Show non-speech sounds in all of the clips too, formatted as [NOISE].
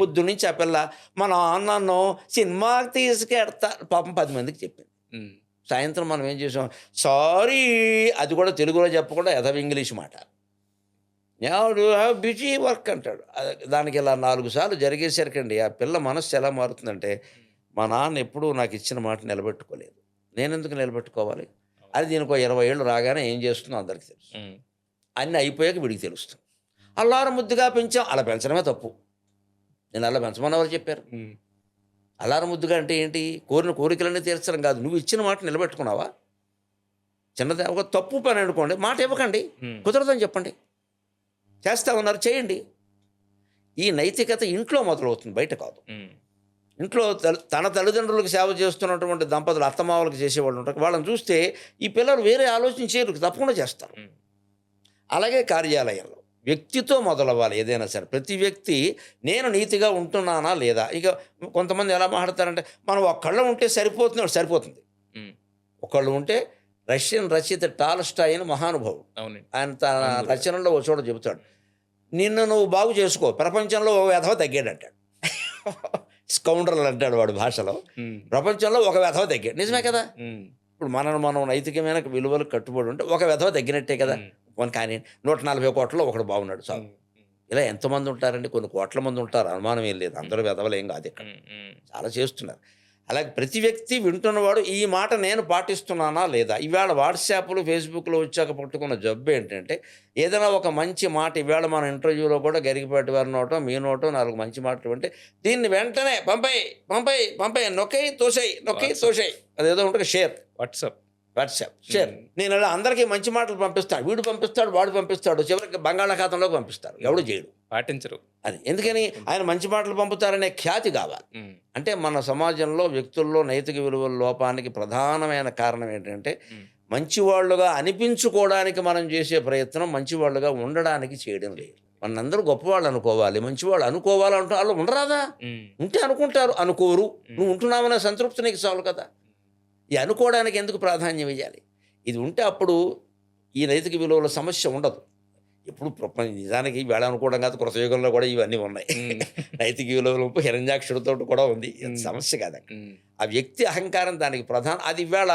పొద్దు నుంచి ఆ పిల్ల మా నాన్నను సినిమాకి తీసుకెడతా పాపం పది మందికి చెప్పింది. సాయంత్రం మనం ఏం చేసాం? సారీ అది కూడా తెలుగులో చెప్పకుండా ఎదవ ఇంగ్లీష్ మాట. బిజీ వర్క్ అంటాడు. దానికి ఇలా నాలుగు సార్లు జరిగేసరికండి ఆ పిల్ల మనస్సు ఎలా మారుతుందంటే మా నాన్న ఎప్పుడూ నాకు ఇచ్చిన మాట నిలబెట్టుకోలేదు. నేను ఎందుకు నిలబెట్టుకోవాలి? అది దీనికి ఒక ఇరవై ఏళ్ళు రాగానే ఏం చేస్తుందో అందరికీ తెలుసు. అన్నీ అయిపోయాక వీడికి తెలుస్తుంది. అల్లారు ముద్దుగా పెంచాం. అలా పెంచడమే తప్పు. నేను అలా పెంచమని ఎవరు చెప్పారు. అలారం ముద్దుగా అంటే ఏంటి? కోరిన కోరికలన్నీ తీర్చడం కాదు. నువ్వు ఇచ్చిన మాట నిలబెట్టుకున్నావా? చిన్నది ఒక తప్పు పని అనుకోండి మాట ఇవ్వకండి. కుదరదని చెప్పండి. చేస్తా ఉన్నారు చేయండి. ఈ నైతికత ఇంట్లో మొదలవుతుంది బయట కాదు. ఇంట్లో తన తల్లిదండ్రులకు సేవ చేస్తున్నటువంటి దంపతులు అత్తమామలకు చేసేవాళ్ళు ఉంటారు. వాళ్ళని చూస్తే ఈ పిల్లలు వేరే ఆలోచన చేయరు తప్పకుండా చేస్తారు. అలాగే కార్యాలయంలో వ్యక్తితో మొదలవ్వాలి ఏదైనా సరే. ప్రతి వ్యక్తి నేను నీతిగా ఉంటున్నానా లేదా? ఇక కొంతమంది ఎలా మాట్లాడతారంటే మనం ఒక్కళ్ళు ఉంటే సరిపోతుంది సరిపోతుంది. ఒకళ్ళు ఉంటే రష్యన్ రచయిత టాల్స్టాయ్ అని మహానుభావుడు ఆయన తన రచనలో ఒక చోట చెబుతాడు నిన్ను నువ్వు బాగు చేసుకో ప్రపంచంలో ఓ వ్యధవ తగ్గాడు అంటాడు. [LAUGHS] స్కౌండర్లు అంటాడు వాడు భాషలో. ప్రపంచంలో ఒక వ్యధవ తగ్గాడు. నిజమే కదా. ఇప్పుడు మనం మనం నైతికమైన విలువలు కట్టుబడి ఉంటే ఒక వ్యధవ తగ్గినట్టే కదా? పోనీ కానీ నూట నలభై కోట్లలో ఒకడు బాగున్నాడు చాలు. ఉమ్. ఇలా ఎంతమంది ఉంటారండి? కొన్ని కోట్ల మంది ఉంటారు. అనుమానం ఏం లేదు. అందరూ వెదవలేం కాదు ఇక్కడ. చాలా చేస్తున్నారు. అలాగే ప్రతి వ్యక్తి వింటున్నవాడు ఈ మాట నేను పాటిస్తున్నానా లేదా? ఇవాళ వాట్సాప్లు ఫేస్బుక్లో వచ్చాక పట్టుకున్న జబ్బు ఏంటంటే ఏదైనా ఒక మంచి మాట ఇవాళ మన ఇంటర్వ్యూలో కూడా గరిగిపాటి వారి నోటో మీ నోటో నాలుగు మంచి మాటలు అంటే దీన్ని వెంటనే పంపై పంపై పంపై నొక్కై తోసాయి నొక్కై తోసాయి. అదేదో ఉంటుంది షేర్. వాట్సాప్. వాట్సాప్. షేర్. నేను అలా అందరికీ మంచి మాటలు పంపిస్తాను వీడు పంపిస్తాడు వాడు పంపిస్తాడు. చివరికి బంగాళాఖాతంలోకి పంపిస్తాడు ఎవడు చేయడు. పాటించరు. అది. ఎందుకని? ఆయన మంచి మాటలు పంపుతారనే ఖ్యాతి కావాలి. అంటే మన సమాజంలో వ్యక్తుల్లో నైతిక విలువల లోపానికి ప్రధానమైన కారణం ఏంటంటే. మంచివాళ్ళుగా అనిపించుకోవడానికి మనం చేసే ప్రయత్నం మంచివాళ్ళుగా ఉండడానికి చేయడం లేదు. మనందరూ గొప్పవాళ్ళు అనుకోవాలి. మంచివాళ్ళు అనుకోవాలంటే వాళ్ళు ఉండరాదా. ఉంటే అనుకుంటారు. అనుకోరు. నువ్వు ఉంటున్నావనే సంతృప్తి నీకు చాలు కదా. ఈ అనుకోవడానికి ఎందుకు ప్రాధాన్యం ఇవ్వాలి ఇది ఉంటే అప్పుడు ఈ నైతిక విలువల సమస్య ఉండదు. ఎప్పుడు ప్రపంచ నిజానికి వేళ అనుకోవడం కాదు కృతయుగంలో కూడా ఇవన్నీ ఉన్నాయి. నైతిక విలువల హిరణ్యాక్షుడితో కూడా ఉంది. సమస్య కాదు. ఆ వ్యక్తి అహంకారం దానికి ప్రధాన. అది ఇవాళ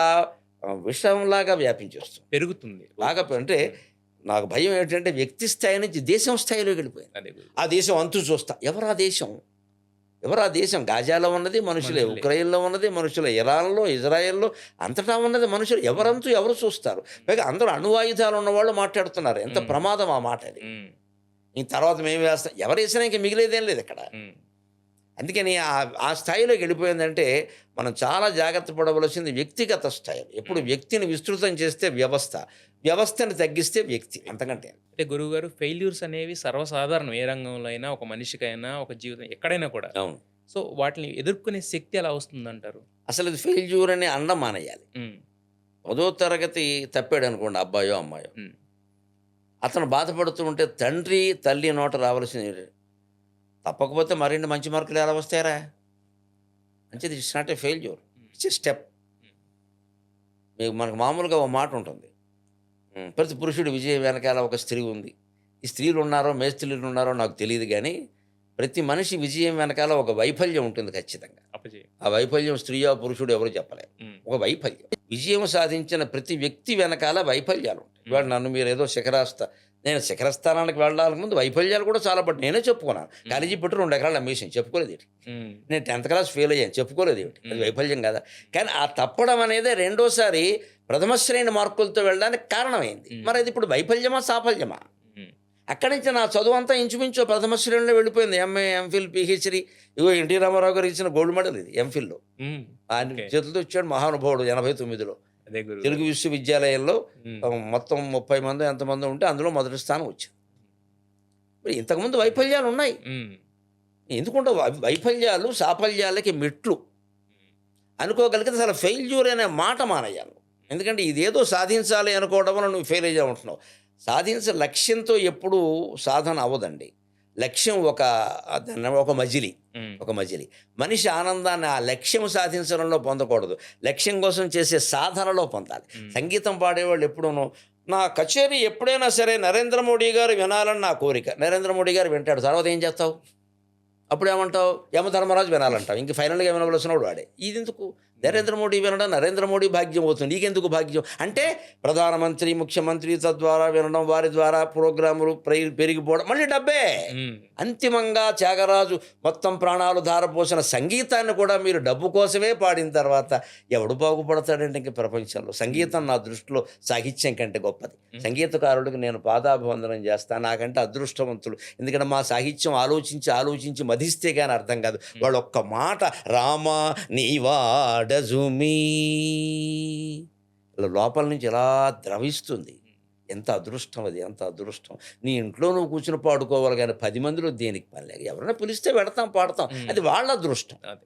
ఆ, విషంలాగా వ్యాపించేస్తుంది పెరుగుతుంది. బాగా అంటే నాకు భయం ఏంటంటే వ్యక్తి స్థాయి నుంచి దేశం స్థాయిలోకి వెళ్ళిపోయింది. ఆ దేశం అంతు చూస్తా. ఎవరు ఆ దేశం? ఎవరు ఆ దేశం గాజాలో ఉన్నది మనుషులే. ఉక్రెయిన్లో ఉన్నది మనుషులే ఇరాన్లో ఇజ్రాయెల్లో అంతటా ఉన్నది మనుషులు ఎవరంతు ఎవరు చూస్తారు పైగా అందరూ అణువాయుధాలు ఉన్నవాళ్ళు మాట్లాడుతున్నారు ఎంత. ప్రమాదం ఆ మాట అది. ఈ తర్వాత మేము వేస్తాం ఎవరు వేసినా ఇంకా మిగిలేదేం లేదు ఇక్కడ. అందుకని ఆ ఆ స్థాయిలోకి వెళ్ళిపోయిందంటే మనం చాలా జాగ్రత్త పడవలసింది వ్యక్తిగత స్థాయిలో ఎప్పుడు వ్యక్తిని విస్తృతం చేస్తే వ్యవస్థ. వ్యవస్థని తగ్గిస్తే వ్యక్తి అంతకంటే. అంటే గురువు గారు ఫెయిల్యూర్స్ అనేవి సర్వసాధారణం. ఏ రంగంలో అయినా ఒక మనిషికైనా ఒక జీవితం ఎక్కడైనా కూడా. అవును. సో వాటిని ఎదుర్కొనే శక్తి ఎలా వస్తుందంటారు? అసలు ఇది ఫెయిల్యూర్ అని అండం మానేయాలి. పదో తరగతి తప్పాడు అనుకోండి అబ్బాయో అమ్మాయో. అతను బాధపడుతూ ఉంటే తండ్రి తల్లి నోట రావాల్సింది తప్పకపోతే మరిన్ని మంచి మార్కులు ఎలా వస్తాయరా? మంచిది it's not a failure it's a step మీకు మనకు మామూలుగా ఒక మాట ఉంటుంది. ప్రతి పురుషుడు విజయం వెనకాల ఒక స్త్రీ ఉంది. ఈ స్త్రీలు ఉన్నారో మేస్త్రీలు ఉన్నారో నాకు తెలియదు కానీ ప్రతి మనిషి విజయం వెనకాల ఒక వైఫల్యం ఉంటుంది ఖచ్చితంగా. ఆ వైఫల్యం స్త్రీయో పురుషుడు ఎవరు చెప్పలేరు. ఒక వైఫల్యం. విజయం సాధించిన ప్రతి వ్యక్తి వెనకాల వైఫల్యాలు ఉంటాయి. ఇవాళ నన్ను మీరు ఏదో శిఖరాస్తా నేను శిఖరస్థానానికి వెళ్ళడానికి ముందు వైఫల్యాలు కూడా చాలా పట్టు నేనే చెప్పుకున్నాను. కాలేజీ పెట్టి రెండు ఎకరాలు అమ్మేసాను చెప్పుకోలేదు ఏంటి. నేను టెన్త్ క్లాస్ ఫెయిల్ అయ్యాను. చెప్పుకోలేదు ఏమిటి అది. వైఫల్యం కదా. కానీ ఆ తప్పడం అనేది రెండోసారి ప్రథమ శ్రేణి మార్కులతో వెళ్ళడానికి కారణమైంది. మరి అది ఇప్పుడు వైఫల్యమా సాఫల్యమా. అక్కడి నుంచి నా చదువు అంతా ఇంచుమించు ప్రథమ శ్రేణిలో వెళ్ళిపోయింది. ఎంఏ ఎంఫిల్ పిహెచ్డి ఇగో ఎన్టీ రామారావు గారు ఇచ్చిన గోల్డ్ మెడల్ ఇది ఎంఫిల్లో. ఆయన. చేతులతో ఇచ్చాడు మహానుభావుడు ఎనభై తొమ్మిదిలో. తెలుగు విశ్వవిద్యాలయంలో మొత్తం ముప్పై మంది ఎంతమంది ఉంటే అందులో మొదటి స్థానం వచ్చింది. మరి ఇంతకుముందు వైఫల్యాలు ఉన్నాయి. ఎందుకంటే వైఫల్యాలు సాఫల్యాలకి మెట్లు. అనుకోగలిగితే అసలు ఫెయిల్యూర్ అనే మాట మానేయాలి. ఎందుకంటే ఇదేదో సాధించాలి అనుకోవడం వల్ల నువ్వు ఫెయిల్ అయ్యా ఉంటున్నావు సాధించే లక్ష్యంతో ఎప్పుడూ సాధన అవ్వదండి. లక్ష్యం ఒక ఒక మజిలి. ఒక మజిలి. మనిషి ఆనందాన్ని ఆ లక్ష్యం సాధించడంలో పొందకూడదు. లక్ష్యం కోసం చేసే సాధనలో పొందాలి. సంగీతం పాడేవాళ్ళు ఎప్పుడూను నా కచేరీ ఎప్పుడైనా సరే నరేంద్ర మోడీ గారు వినాలని నా కోరిక. నరేంద్ర మోడీ గారు వింటాడు తర్వాత ఏం చేస్తావు? అప్పుడు ఏమంటావు యమధర్మరాజు వినాలంటావు. ఇంక ఫైనల్గా వచ్చినప్పుడు వాడే. ఇది ఎందుకు నరేంద్ర మోడీ వినడం నరేంద్ర మోడీ భాగ్యం అవుతుంది. నీకెందుకు భాగ్యం? అంటే ప్రధానమంత్రి ముఖ్యమంత్రి తద్వారా వినడం వారి ద్వారా ప్రోగ్రాములు ప్ర- పెరిగిపోవడం. మళ్ళీ డబ్బే. అంతిమంగా త్యాగరాజు మొత్తం ప్రాణాలు ధారపోసిన సంగీతాన్ని కూడా మీరు డబ్బు కోసమే పాడిన తర్వాత ఎవడు బాగుపడతాడంటే ఇంక ప్రపంచంలో? సంగీతం నా దృష్టిలో సాహిత్యం కంటే గొప్పది. సంగీతకారుడికి నేను పాదాభివందనం చేస్తాను నాకంటే అదృష్టవంతులు. ఎందుకంటే మా సాహిత్యం ఆలోచించి ఆలోచించి మధిస్తే కానీ అర్థం కాదు. వాళ్ళు ఒక్క మాట రామా నీవాడజుమీ లోపల నుంచి ఎలా ద్రవిస్తుంది. ఎంత అదృష్టం అది ఎంత అదృష్టం. నీ ఇంట్లో నువ్వు కూర్చుని పాడుకోవాలి కానీ పది మందిలో దేనికి పని లేదు. ఎవరైనా పిలిస్తే పెడతాం పాడతాం. అది వాళ్ళ అదృష్టం. అదే.